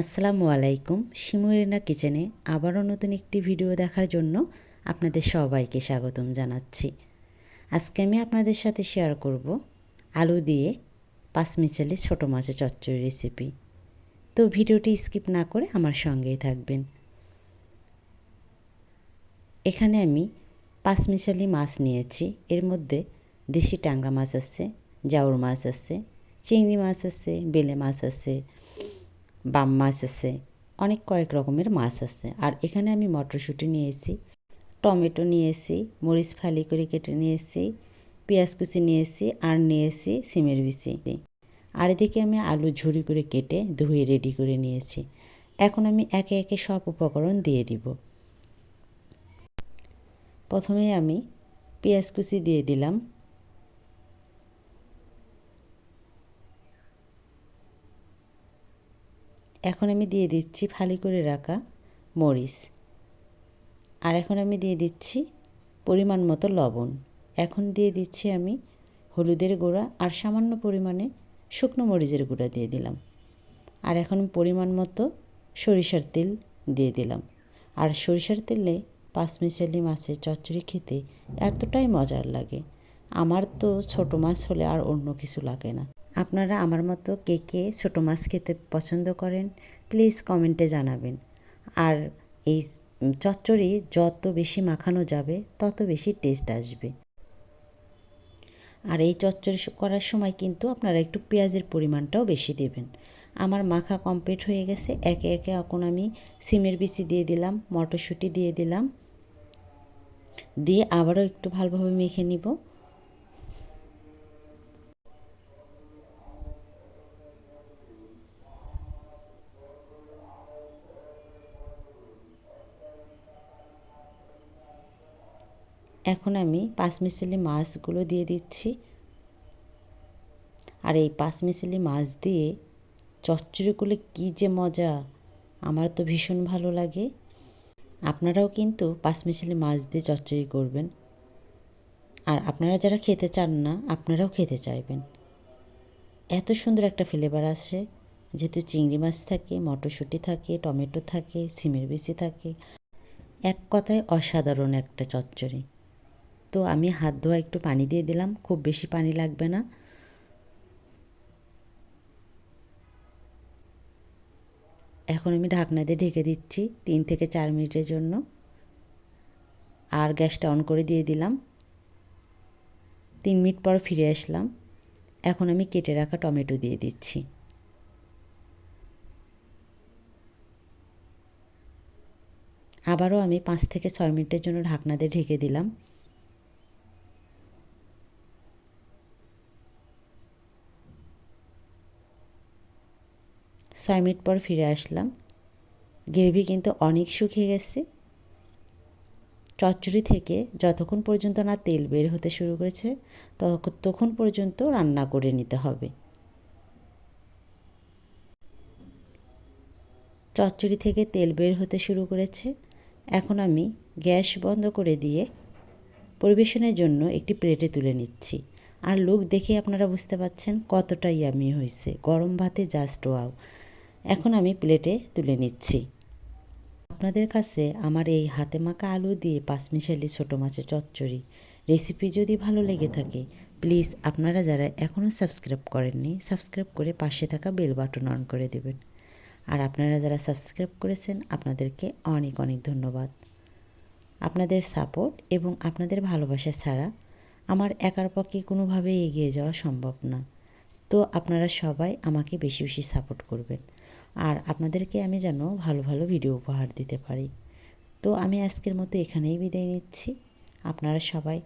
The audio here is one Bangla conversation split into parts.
আসসালামু আলাইকুম। শিমুরিনা কিচেনে আবারও নতুন একটি ভিডিও দেখার জন্য আপনাদের সবাইকে স্বাগতম জানাচ্ছি। আজকে আমি আপনাদের সাথে শেয়ার করব আলু দিয়ে পাঁচমিচালি ছোটো মাছের চচ্চড়ি রেসিপি তো ভিডিওটি স্কিপ না করে আমার সঙ্গেই থাকবেন। এখানে আমি পাঁচমিশালি মাছ নিয়েছি। এর মধ্যে দেশি ট্যাংরা মাছ আছে, জাউর মাছ আছে, চিংড়ি মাছ আছে, বেলে মাছ আছে বাম মাছ আছে, অনেক কয়েক রকমের মাছ আছে। আর এখানে আমি মটরশুঁটি নিয়েছি টমেটো নিয়েছি মরিচ ফালি করে কেটে নিয়েছি পেঁয়াজ কুচি নিয়েছি আর নিয়েছি সিমের বিচি। আর এদিকে আমি আলু ঝুড়ি করে কেটে ধুয়ে রেডি করে নিয়েছি। এখন আমি একে একে সব উপকরণ দিয়ে দিব। প্রথমে আমি পেঁয়াজ কুচি দিয়ে দিলাম এখন আমি দিয়ে দিচ্ছি ফালি করে রাখা মরিচ। আর এখন আমি দিয়ে দিচ্ছি পরিমাণ মতো লবণ। এখন দিয়ে দিচ্ছি আমি হলুদের গুঁড়া আর সামান্য পরিমাণে শুকনো মরিচের গুঁড়া দিয়ে দিলাম। আর এখন পরিমাণ মতো সরিষার তেল দিয়ে দিলাম। আর সরিষার তেলে পাঁচমিশালি মাছের চচ্চড়ি খেতে এতটাই মজার লাগে। আমার তো ছোটো মাছ হলে আর অন্য কিছু লাগে না। আপনারা আমার মতো কে কে ছোটো মাছ খেতে পছন্দ করেন প্লিজ কমেন্টে জানাবেন। আর এই চচ্চড়ি যত বেশি মাখানো যাবে, তত বেশি টেস্ট আসবে। আর এই চচ্চড়ি করার সময় কিন্তু আপনারা একটু পেঁয়াজের পরিমাণটাও বেশি দেবেন। আমার মাখা কমপ্লিট হয়ে গেছে, একে একে এখন আমি সিমের বিচি দিয়ে দিলাম, মটরশুঁটি দিয়ে দিলাম। দিয়ে আবারও একটু ভালোভাবে মেখে নিব। এখন আমি পাঁচমিশালি মাছগুলো দিয়ে দিচ্ছি। আর এই পাঁচমিশালি মাছ দিয়ে চচ্চড়ি করলে কী যে মজা, আমার তো ভীষণ ভালো লাগে। আপনারাও কিন্তু পাঁচমিশালি মাছ দিয়ে চচ্চড়ি করবেন। আর আপনারা যারা খেতে চান না, আপনারাও খেতে চাইবেন। এত সুন্দর একটা ফ্লেভার আসে। যেহেতু চিংড়ি মাছ থাকে, মটরশুঁটি থাকে, টমেটো থাকে, সিমের বিচি থাকে। এক কথায় অসাধারণ একটা চচ্চড়ি। তো আমি হাত ধোয়া একটু পানি দিয়ে দিলাম, খুব বেশি পানি লাগবে না। এখন আমি ঢাকনা দিয়ে ঢেকে দিচ্ছি তিন থেকে চার মিনিটের জন্য। আর গ্যাসটা অন করে দিয়ে দিলাম। তিন মিনিট পর ফিরে আসলাম। এখন আমি কেটে রাখা টমেটো দিয়ে দিচ্ছি। আবারও আমি পাঁচ থেকে ছয় মিনিটের জন্য ঢাকনা দিয়ে ঢেকে দিলাম। ছয় মিনিট পর ফিরে আসলাম। গ্রেভি কিন্তু অনেক শুকিয়ে গেছে। চচ্চড়ি থেকে যতক্ষণ পর্যন্ত না তেল বের হতে শুরু করেছে, ততক্ষণ পর্যন্ত রান্না করে নিতে হবে। চচ্চড়ি থেকে তেল বের হতে শুরু করেছে। এখন আমি গ্যাস বন্ধ করে দিয়ে পরিবেশনের জন্য একটি প্লেটে তুলে নিচ্ছি। আর লোক দেখে আপনারা বুঝতে পাচ্ছেন কতটা ইয়ামি হয়েছে গরম ভাতে জাস্ট ওয়াও। এখন আমি প্লেটে তুলে নিচ্ছি। আপনাদের কাছে আমার এই হাতে মাখা আলু দিয়ে পাঁচমিশালি ছোটো মাছের চচ্চড়ি রেসিপি যদি ভালো লেগে থাকে, প্লিজ আপনারা যারা এখনও সাবস্ক্রাইব করেননি, সাবস্ক্রাইব করে পাশে থাকা বেল বাটন অন করে দেবেন। আর আপনারা যারা সাবস্ক্রাইব করেছেন, আপনাদেরকে অনেক অনেক ধন্যবাদ। আপনাদের সাপোর্ট এবং আপনাদের ভালোবাসা ছাড়া আমার একার পক্ষে কোনোভাবে এগিয়ে যাওয়া সম্ভব না। তো আপনারা সবাই আমাকে বেশি বেশি সাপোর্ট করবেন। আর আপনাদেরকে আমি যেন ভালো ভালো ভিডিও উপহার দিতে পারি। তো আমি আজকের মতো এখানেই বিদায় নিচ্ছি। আপনারা সবাই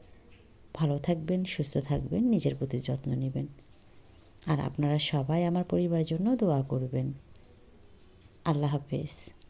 ভালো থাকবেন, সুস্থ থাকবেন, নিজের প্রতি যত্ন নেবেন। আর আপনারা সবাই আমার পরিবারের জন্য দোয়া করবেন। আল্লাহ হাফেজ।